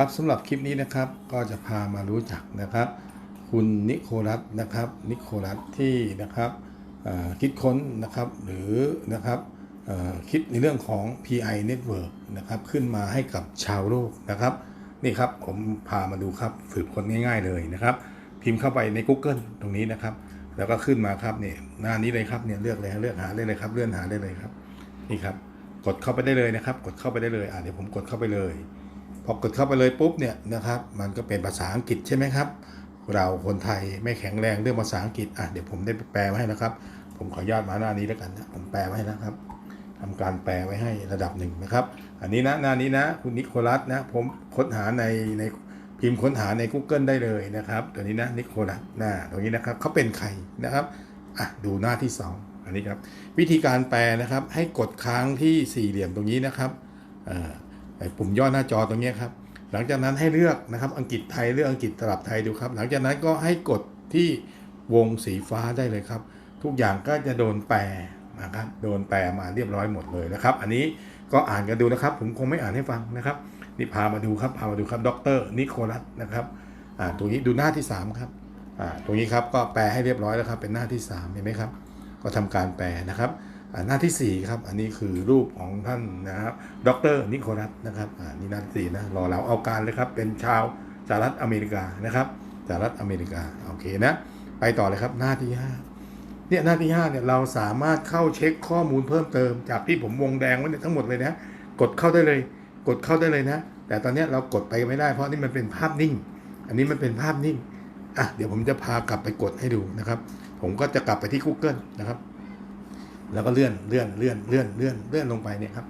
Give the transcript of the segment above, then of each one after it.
ครับสำหรับคลิปนี้นะครับก็จะพามารู้จักนะครับ คุณนิโคลัสนะครับนิโคลัสที่นะครับคิดค้นนะครับหรือนะครับคิดในเรื่องของ PI Network นะครับขึ้นมาให้กับชาวโลกนะครับนี่ครับผมพามาดูครับสืบค้นง่าย ๆเลยนะครับ พิมพ์เข้าไปใน Google ตรงนี้นะครับ แล้วก็ขึ้นมาครับเนี่ยหน้านี้เลยครับเนี่ยเลือกเลยเลือกหาได้เลยครับเลื่อนหาได้เลยครับนี่ครับกดเข้าไปได้เลยนะครับ กดเข้าไปได้เลยอ่าเดี๋ยวผมกดเข้าไปเลย พอกดเข้าไปเลยปุ๊บเนี่ยนะครับ มันก็เป็นภาษาอังกฤษใช่ไหมครับ เราคนไทยไม่แข็งแรงเรื่องภาษาอังกฤษอะเดี๋ยวผมได้แปลไว้ให้นะครับ ผมขออนุญาตมาหน้านี้แล้วกันนะผมแปลไว้ให้นะครับทำการแปลไว้ให้ระดับหนึ่งนะครับ อันนี้นะหน้านี้นะคุณนิโคลัสนะผมค้นหาในในพิมพ์ค้นหาใน Google ได้เลยนะครับตัวนี้นะนิโคลัสหน้าตรงนี้นะครับเขาเป็นใครนะครับอะดูหน้าที่สองอันนี้ครับ วิธีการแปลนะครับให้กดค้างที่สี่เหลี่ยมตรงนี้นะครับอ่อไอ้ ปุ่มย่อหน้าจอตรงนี้ครับ หลังจากนั้นให้เลือกนะครับอังกฤษไทยเลือกอังกฤษตลับไทยดูครับ หลังจากนั้นก็ให้กดที่วงสีฟ้าได้เลยครับ ทุกอย่างก็จะโดนแปลนะครับโดนแปลมาเรียบร้อยหมดเลยนะครับ อันนี้ก็อ่านกันดูนะครับ ผมคงไม่อ่านให้ฟังนะครับนี่พามาดูครับพามาดูครับดรนิโคลัสนะครับอ่าตรงนี้ดูหน้าที่สามครับอ่าตรงนี้ครับก็แปลให้เรียบร้อยแล้วครับเป็นหน้าที่สามเห็นไหมครับ ก็ทำการแปลนะครับ หน้าที่ 4 ครับ อันนี้คือรูปของท่านนะครับดรนิโคลัสนะครับอ่านี่หน้าที่สี่นะรอเราเอาการเลยครับ เป็นชาวสหรัฐอเมริกานะครับสหรัฐอเมริกาโอเคนะไปต่อเลยครับหน้าที่ 5เนี่ยหน้าที่5เนี่ยเราสามารถเข้าเช็คข้อมูลเพิ่มเติม จากที่ผมวงแดงไว้เนี่ยทั้งหมดเลยนะกดเข้าได้เลย กดเข้าได้เลยนะ แต่ตอนนี้เรากดไปไม่ได้เพราะนี่มันเป็นภาพนิ่ง อันนี้มันเป็นภาพนิ่งอะเดี๋ยวผมจะพากลับไปกดให้ดูนะครับ ผมก็จะกลับไปที่ Google นะครับ แล้วก็เลื่อนเลื่อนเลื่อนเลื่อนเลื่อนเลื่อนลงไปเนี่ยครับ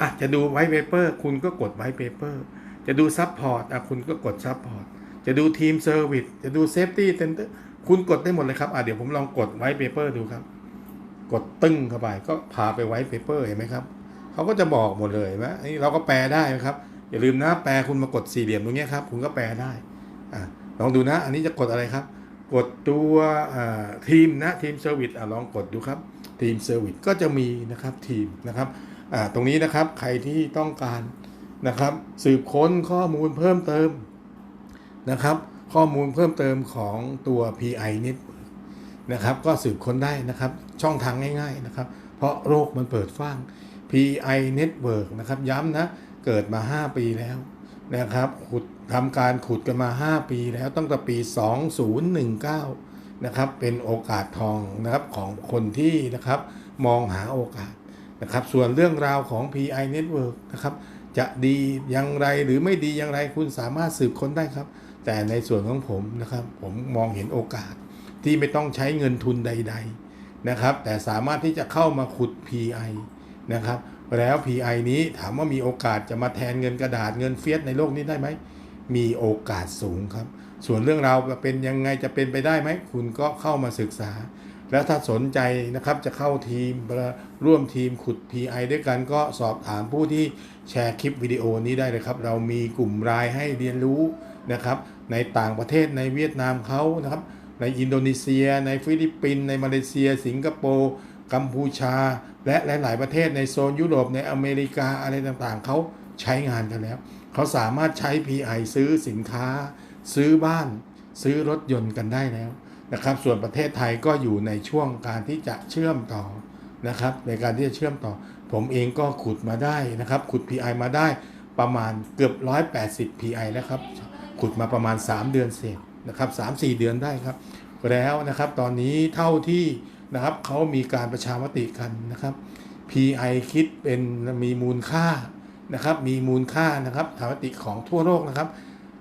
อะจะดูไวท์เปเปอร์คุณก็กดไวท์เปเปอร์จะดูซับพอร์ตอะคุณก็กดซับพอร์ตจะดูทีมเซอร์วิสจะดูเซฟตี้เซนเตอร์คุณกดได้หมดเลยครับอะเดี๋ยวผมลองกดไวท์เปเปอร์ดูครับ กดตึ้งเข้าไปก็พาไปไวท์เปเปอร์เห็นไหมครับเขาก็จะบอกหมดเลยไหมอันนี้เราก็แปลได้นะครับอย่าลืมนะแปลคุณมากดสี่เหลี่ยมตรงนี้ครับคุณก็แปลได้อะลองดูนะ อันนี้จะกดอะไรครับ กดตัวทีมนะทีมเซอร์วิสลองกดดูครับทีมเซอร์วิสก็จะมีนะครับทีมนะครับตรงนี้นะครับใครที่ต้องการนะครับ สืบค้นข้อมูลเพิ่มเติมนะครับ ข้อมูลเพิ่มเติมของตัว PI Network นะครับ ก็สืบค้นได้นะครับ ช่องทางง่าย ๆนะครับ เพราะโรคมันเปิดฟ้าง PI Network นะครับย้ำนะ เกิดมา 5 ปีแล้ว นะครับขุดทำการขุดกันมา 5 ปีแล้วตั้งแต่ปี 2019นะครับเป็นโอกาสทองนะครับของคนที่นะครับมองหาโอกาสนะครับส่วนเรื่องราวของ PI Network นะครับจะดีอย่างไรหรือไม่ดีอย่างไรคุณสามารถสืบค้นได้ครับ แต่ในส่วนของผมนะครับผมมองเห็นโอกาสที่ไม่ต้องใช้เงินทุนใด ๆนะครับ แต่สามารถที่จะเข้ามาขุด PI นะครับ แล้ว PI นี้ถามว่ามีโอกาสจะมาแทนเงินกระดาษเงินเฟียสในโลกนี้ได้ไหม มีโอกาสสูงครับ ส่วนเรื่องราวเป็นยังไงจะเป็นไปได้ไหม คุณก็เข้ามาศึกษา แล้วถ้าสนใจนะครับจะเข้าทีมร่วมทีมขุด PI ด้วยกันก็สอบถามผู้ที่แชร์คลิปวิดีโอนี้ได้เลยครับ เรามีกลุ่มรายให้เรียนรู้นะครับในต่างประเทศในเวียดนามเขานะครับในอินโดนีเซีย ในฟิลิปปินส์ในมาเลเซีย สิงคโปร์ กัมพูชา และหลาย ๆ ประเทศในโซนยุโรปในอเมริกาอะไรต่างๆ เขาใช้งานกันแล้ว เขาสามารถใช้ PI ซื้อสินค้า ซื้อบ้าน ซื้อรถยนต์กันได้แล้วนะครับ ส่วนประเทศไทยก็อยู่ในช่วงการที่จะเชื่อมต่อนะครับ ในการที่จะเชื่อมต่อ ผมเองก็ขุดมาได้นะครับ ขุด PI มาได้ประมาณเกือบ 180 PI แล้วครับ ขุดมาประมาณ 3 เดือนเศษนะครับ3-4 เดือนได้ครับ แล้วนะครับ ตอนนี้เท่าที่ นะครับเขามีการประชามติกันนะครับ PI คิดเป็นมีมูลค่านะครับ มีมูลค่านะครับฐามติของทั่วโลกนะครับ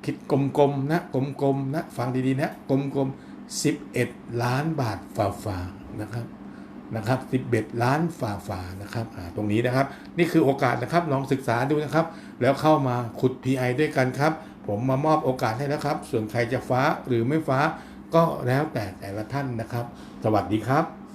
คิดกลมๆนะกลมๆนะฟังดีๆนะกลมๆ11 ล้านบาทฝ่าๆนะครับนะครับ11 ล้านฝ่าฝ่านะครับตรงนี้นะครับ นี่คือโอกาสนะครับลองศึกษาดูนะครับ แล้วเข้ามาขุด PI ด้วยกันครับ ผมมามอบโอกาสให้แล้วครับ ส่วนใครจะฟ้าหรือไม่ฟ้า ก็แล้วแต่แต่ละท่านนะครับ สวัสดีครับ